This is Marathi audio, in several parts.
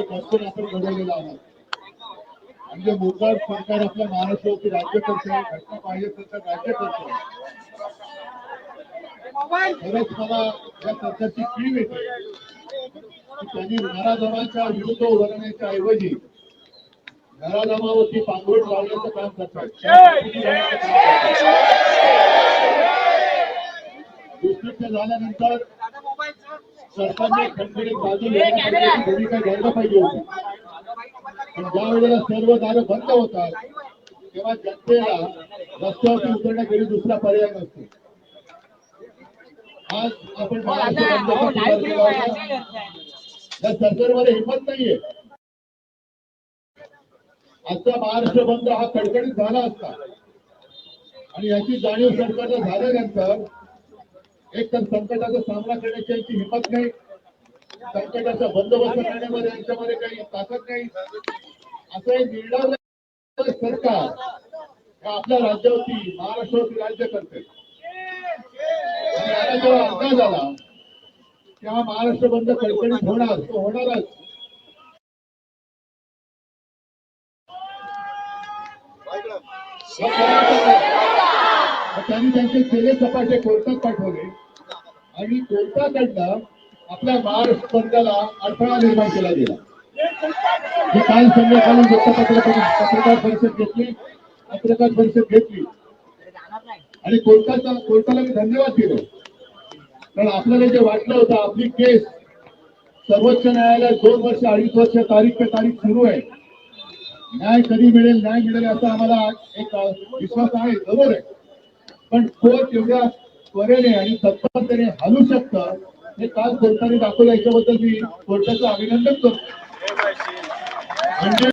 दर्शन आपण घडवलेलं आहोत म्हणजे जे सरकार आपल्या महाराष्ट्रावरती राज्य करते घटना पाहिजे सरकार राज्य करते. खरंच मला या सरकारची कीव येते की त्यांनी नराधमाच्या विरुद्ध उभारण्याच्या ऐवजी नराधमावरती पांघरुण लावण्याचं काम करतात. दुष्कृत्य झाल्यानंतर सरकारने खंडणी बाजू घेण्यासाठी भूमिका घ्यायला पाहिजे होती. पण ज्या वेळेला सर्व दारं बंद होतात तेव्हा जनतेला रस्त्यावरती उतरण्याखेरी दुसरा पर्याय नसतो. आज आपण केला होता. या सरकारमध्ये हिंमत नाहीये. आजचा महाराष्ट्र बंद हा कडकडीत झाला असता. आणि याची जाणीव सरकारला झाल्यानंतर एक तर संकटाचा सामना करण्याची यांची हिंमत नाही. संकटाचा बंदोबस्त करण्यामध्ये यांच्यामध्ये काही ताकद नाही. असं एक निर्णय सरकार आपल्या राज्यावरती महाराष्ट्रावरती राज्य करते याला जेव्हा अंदाज आला तेव्हा महाराष्ट्र बंद कडकडीत होणार तो होणारच. त्यांनी त्यांचे केले सपाटे कोर्टात पाठवले. आणि कोर्टाकडनं आपल्या महाराष्ट्र बंदाला अडथळा निर्माण केला गेला. हे काल संध्याकाळी वृत्तपत्र पत्रकार परिषद घेतली पत्रकार परिषद घेतली. आणि कोर्टाचा कोर्टाला मी धन्यवाद दिलो. कारण आपल्याला जे वाटलं होतं आपली केस सर्वोच्च न्यायालयात दोन वर्ष अडीच वर्ष तारीख पे तारीख सुरू आहे. न्याय कधी मिळेल न्याय मिळेल असा आम्हाला एक विश्वास आहे बरोबर आहे. पण कोर्ट एवढ्या त्वरेने आणि तत्परतेने हलू शकतं हे काल कोर्टाने दाखवलं याच्याबद्दल मी कोर्टाचं अभिनंदन करतो. म्हणजे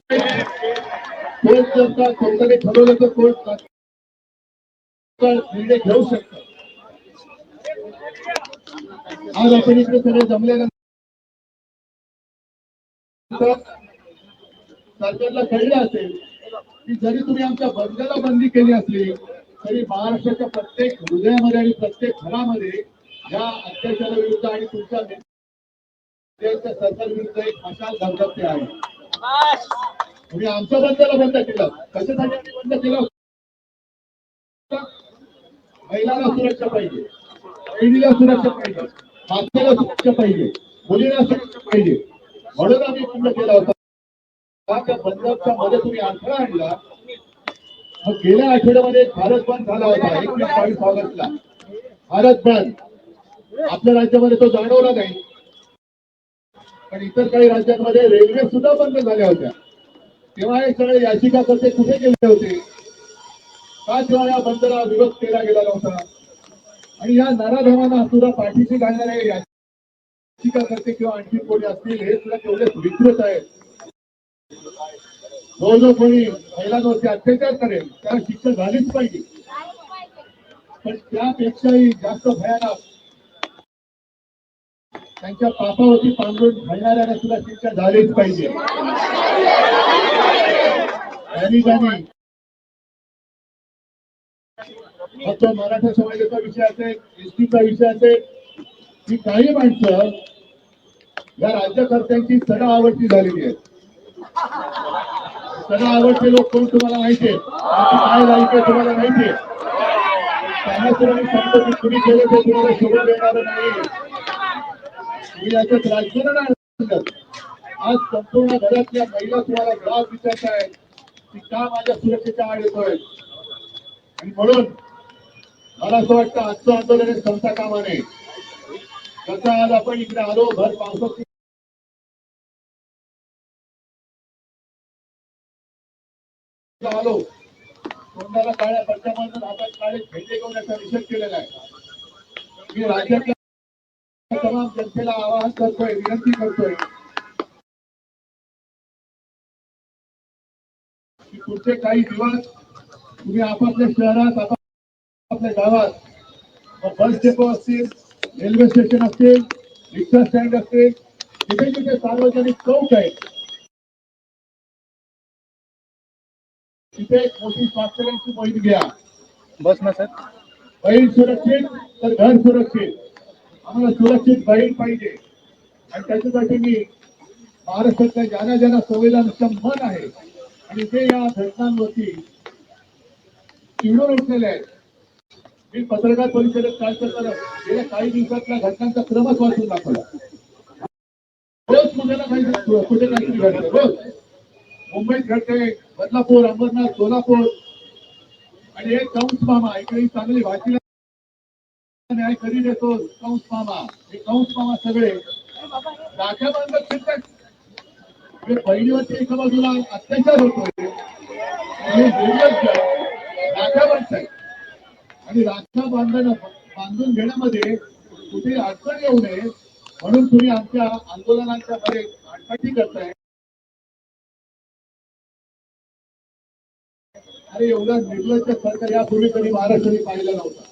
कोर्ट जर का कोर्टाने ठरवलं तर कोर्ट निर्णय घेऊ शकतं. आज आपण इकडे सगळे जमल्यानंतर सरकारला कळलं असेल की जरी तुम्ही आमच्या बंदला बंदी केली असली तरी महाराष्ट्राच्या प्रत्येक हृदयामध्ये आणि प्रत्येक घरामध्ये या अत्याचाराविरुद्ध आणि तुमच्या नेत्यांच्या सरकारविरुद्ध एक मशाल धगधगते आहे. तुम्ही आमच्या बंदला बंद केलं. कशासाठी बंद केलं महिलांना सुरक्षा पाहिजे. बहिणीला सुरक्षा पाहिजे. मातेला सुरक्षा पाहिजे. मुलीला सुरक्षा पाहिजे. म्हणून आम्ही बंद केला होता. त्या बंदच्या मध्ये तुम्ही अडथळा आणला. मग गेल्या आठवड्यामध्ये एक भारत बंद झाला होता एकवीस बावीस ऑगस्टला भारत बंद. आपल्या राज्यामध्ये तो जाणवला नाही. पण इतर काही राज्यांमध्ये रेल्वे सुद्धा बंद झाल्या होत्या. तेव्हा हे सगळे याचिकाकर्ते कुठे गेले होते? का तेव्हा या बंदला विरोध केला गेला नव्हता. आणि या नराधमांना सुद्धा पाठीशी घालणारे याचिकाकर्ते किंवा आणखी कोणी असतील हे सुद्धा तेवढेच विकृत आहेत. जो जो कोणी महिलांवरती अत्याचार करेल त्याला शिक्षा झालीच पाहिजे. पण त्यापेक्षाही जास्त भयानक त्यांच्या पापावरती पांघरून घालणाऱ्यांना सुद्धा शिक्षा झालीच पाहिजे. त्यांनी त्यांनी मराठा समाजाचा विषय असेल एसटीचा विषय असेल ही काही माणसं या राज्यकर्त्यांची सडा आवडती झालेली आहेत. सगळं आवडते लोक कोण तुम्हाला माहितीये त्यांची काय लाईक आहे तुम्हाला माहितीये त्यांना सुद्धा मी सांगतो की तुम्ही केलं ते तुम्हाला सोडून देणार नाही. मी याच्यात राजकारण आणलं. आज संपूर्ण घरातल्या महिला तुम्हाला जबाब विचारत आहेत. की का माझ्या सुरक्षेच्या आड येतोय? आणि म्हणून मला असं वाटतं आजचं आंदोलन संस्था संपता कामा नये. कसं आज आपण इकडे आलो भर पावसाची आलो. तोंडाला काळ्या पट्ट्यामधून हातात काळे झेंडे घेऊन याचा निषेध केलेला आहे. मी राज्यातल्या तमाम जनतेला आवाहन करतोय विनंती करतोय की पुढचे काही दिवस तुम्ही आपापल्या शहरात आपापल्या गावात बस डेपो असतील रेल्वे स्टेशन असतील रिक्षा स्टँड असतील जिथे जिथे सार्वजनिक चौक आहेत तिथे मोठी स्वाक्षऱ्यांची मोहीम घ्या. बस ना सर. बहीण सुरक्षित तर घर सुरक्षित. आम्हाला सुरक्षित बहीण पाहिजे. आणि त्याच्यासाठी मी महाराष्ट्रातल्या ज्यांना ज्यांना संवेदनक्षम मन आहे आणि ते या घटनांवरती चिडून उठलेले आहेत. मी पत्रकार परिषदेत काय करताना गेल्या काही दिवसातल्या घटनांचा क्रमच वाचून दाखवला. रोज कुठे ना काही कुठे काहीतरी घडतं रोज. मुंबईत घडते बदलापूर अंबरनाथ सोलापूर. आणि एक कंस मामा इकडे चांगली भाषेला न्याय करी देतो कंस मामा हे कंस मामा सगळे. राख्या बांधत फिरतात बहिणीवरती एका बाजूला अत्याचार होतोय. आणि निर्लज्ज राख्या आणि राख्या बांधणं बांधून घेण्यामध्ये कुठे अडचण येऊ नये. म्हणून तुम्ही आमच्या आंदोलनांच्या मध्ये आटपाटी करताय. अरे एवढा निर्लज्ज सरकार यापूर्वी कधी महाराष्ट्राने पाहिला नव्हता.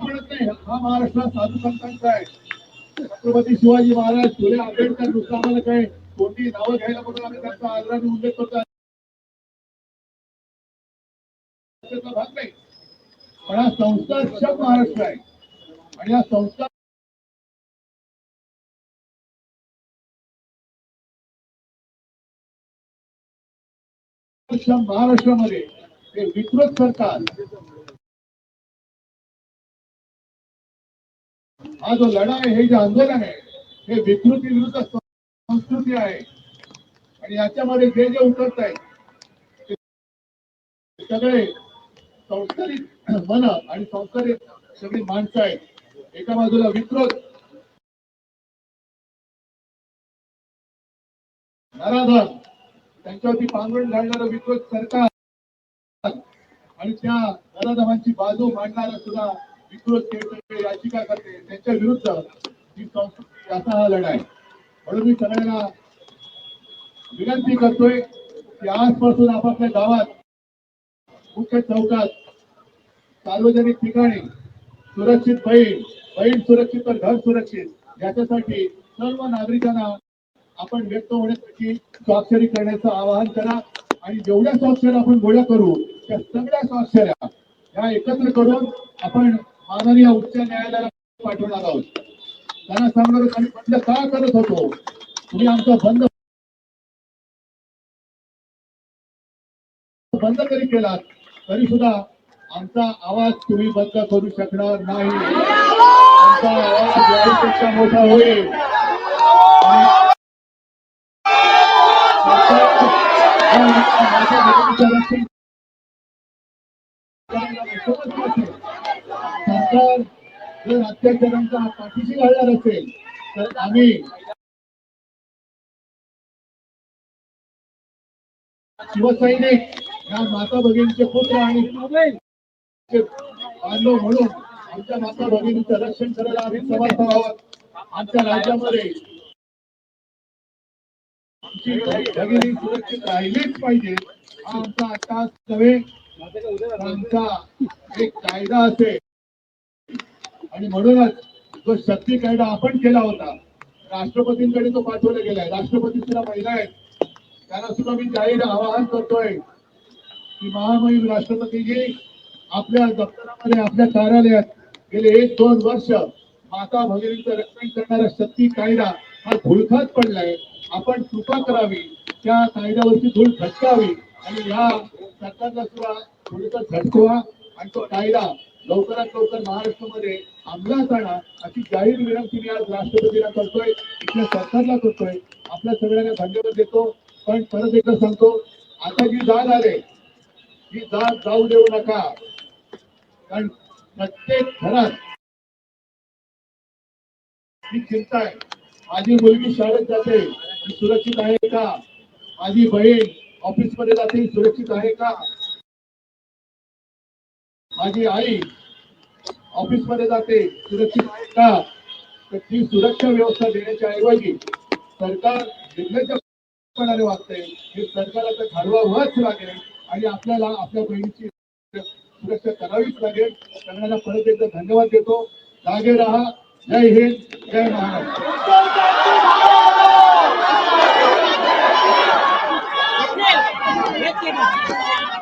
हा महाराष्ट्र साधू संतांचा आहे. छत्रपती शिवाजी महाराज फुले आंबेडकर नुसतं आम्हाला काय कोणती नावं घ्यायला म्हणून आम्ही त्यांचा आग्रहाने उल्लेख करतो. भाग नाही. पण हा संस्कारक्षम महाराष्ट्र आहे. आणि हा संस्कार महाराष्ट्रामध्ये हे विकृत सरकार हा जो लढा आहे हे जे आंदोलन आहे हे विकृती विरुद्ध संस्कृती आहे. आणि याच्यामध्ये जे जे उतरत आहेत ते सगळे संस्कारित मन आणि संस्कारित सगळी माणसं आहेत. एका बाजूला विकृत नराधन त्यांच्यावरती पांघरून घालणारं विकृत सरकार आणि त्या दादाबाबांची बाजू मांडणारा सुद्धा विकृत केंद्र याचिका करते. त्यांच्या विरुद्ध ही संस्कृती हा लढा आहे म्हणून मी सगळ्यांना विनंती करतोय की आजपासून आपापल्या गावात मुख्य चौकात सार्वजनिक ठिकाणी सुरक्षित बहीण बहीण सुरक्षित तर घर सुरक्षित याच्यासाठी सर्व नागरिकांना आपण व्यक्त होण्यासाठी स्वाक्षरी करण्याचं आवाहन करा आणि जेवढ्या स्वाक्षऱ्या आपण गोळ्या करू त्या सगळ्या स्वाक्षऱ्या या एकत्र करून आपण माननीय उच्च न्यायालयाला पाठवणार आहोत. त्यांना सांगणार आम्ही बंद का करत होतो? तुम्ही आमचा बंद बंद जरी केलात तरी सुद्धा आमचा आवाज तुम्ही बंद करू शकणार नाही. आमचा आवाज मोठा होईल. सरकार जर अत्याचारांचा पाठीशी घालणार असेल तर आम्ही शिवसैनिक या माता भगिनीचे पुत्र आणि बांधव म्हणून आमच्या माता भगिनीचं रक्षण करायला आम्ही समर्थ आहोत आमच्या राज्यामध्ये आमची भगिनी सुरक्षित राहिलीच पाहिजे हा आमचा आता नव्हे आमचा एक कायदा असेल आणि म्हणूनच जो शक्ती कायदा आपण केला होता राष्ट्रपतींकडे तो पाठवला गेलाय राष्ट्रपती सुद्धा महिला आहेत त्यांना सुद्धा मी जाहीर आवाहन करतोय की महामहिम राष्ट्रपतीजी आपल्या दप्तरामध्ये आपल्या कार्यालयात गेले एक दोन वर्ष माता भगिनीचं रक्षण करणारा शक्ती कायदा हा धुळखात पडलाय. आपण कृपा करावी त्या कायद्यावरची धूळ झटकावी आणि या सरकारला सुद्धा थोडंसं झटकवा आणि तो कायदा लवकरात लवकर महाराष्ट्रामध्ये अंमलात आणा अशी जाहीर विनंती मी आज राष्ट्रपतीला करतोय इथल्या सरकारला करतोय. आपल्या सगळ्यांना धन्यवाद देतो. पण परत एकदा सांगतो आता जी जाग आले ही जाग जाऊ देऊ नका. कारण प्रत्येक घरात ही चिंता आहे. माझी मुलगी शाळेत जाते. सुरक्षित आहे का? माझी बहीण ऑफिसमध्ये जाते सुरक्षित आहे का? माझी आई ऑफिसमध्ये जाते सुरक्षित आहे का? तर ती सुरक्षा व्यवस्था देण्याच्या ऐवजी सरकार निर्लज्जपणाने वागते हे सरकारला ठरवावंच लागेल आणि आपल्याला आपल्या बहिणीची सुरक्षा करावीच लागेल. सगळ्यांना परत एकदा धन्यवाद देतो. जागे राहा. जय हिंद. जय महाराष्ट्र. quieras